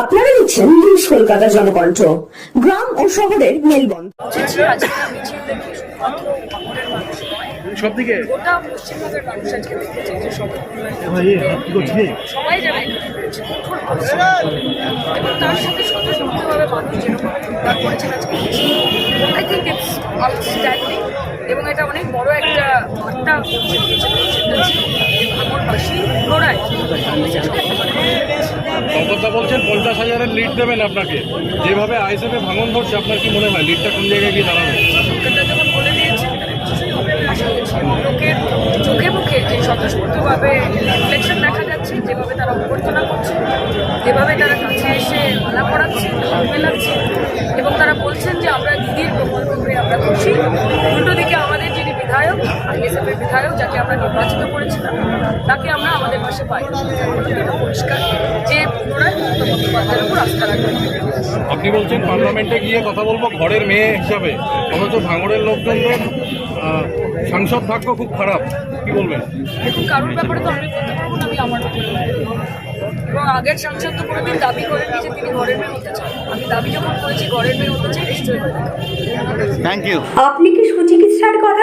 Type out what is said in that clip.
আপনারা দেখছেন নিউজ কলকাতা জনকণ্ঠ গ্রাম ও শহরের মেলবন্ধ শুধুমাত্র ভাঙড়ের আউটস্ট্যান্ডিং এবং এটা অনেক বড় একটা বার্তা ভাঙড়বাসী পুনরায় বিশেষ বলছেন পঞ্চাশ হাজারের লিড দেবেন আপনাকে। যেভাবে আইসএফে ভাঙন ধরছে, আপনার কি মনে হয়? লিডটা কোন জায়গায় গিয়ে দাঁড়াবে সরকারটা যখন বলে দিয়েছে আশা করছি লোকের চোখে মুখে যে স্বতঃস্ফূর্তভাবে রিফ্লেকশন দেখা যাচ্ছে যেভাবে তারা অভ্যর্থনা করছে যেভাবে তারা কাছে এসে মালা পড়াচ্ছে হাত মেলাচ্ছে এবং তারা বলছেন যে আমরা দিদির প্রকল্পে আমরা খুশি উল্টো দিকে আমাদের যিনি বিধায়ক আইএসএফের বিধায়ক যাকে আমরা নির্বাচিত করেছিলাম তাকে আমরা আমাদের পাশে পাই। এটা পরিষ্কার। যে পুনরায় মমতা বন্দ্যোপাধ্যায়ের উপর আস্থা রাখবেন আপনি বলছেন পার্লামেন্টে গিয়ে কথা বলব ঘরের মেয়ে হিসাবে। অথচ ভাঙড়ের লোকজনদের আহ, সাংসদ ভাগ্য খুব খারাপ। কি বলবেন? দেখুন কারোর ব্যাপারে তো আমি বলতে পারব না আমি আমার এবং আগের সাংসদ তো কোনোদিন দাবি করেননি যে তিনি ঘরের মেয়ে হতে চান। আমি দাবি যখন করেছি ঘরের মেয়ে হতে চাই নিশ্চয়ই থ্যাংক ইউ আপনি কি সুচিকিৎসার কথা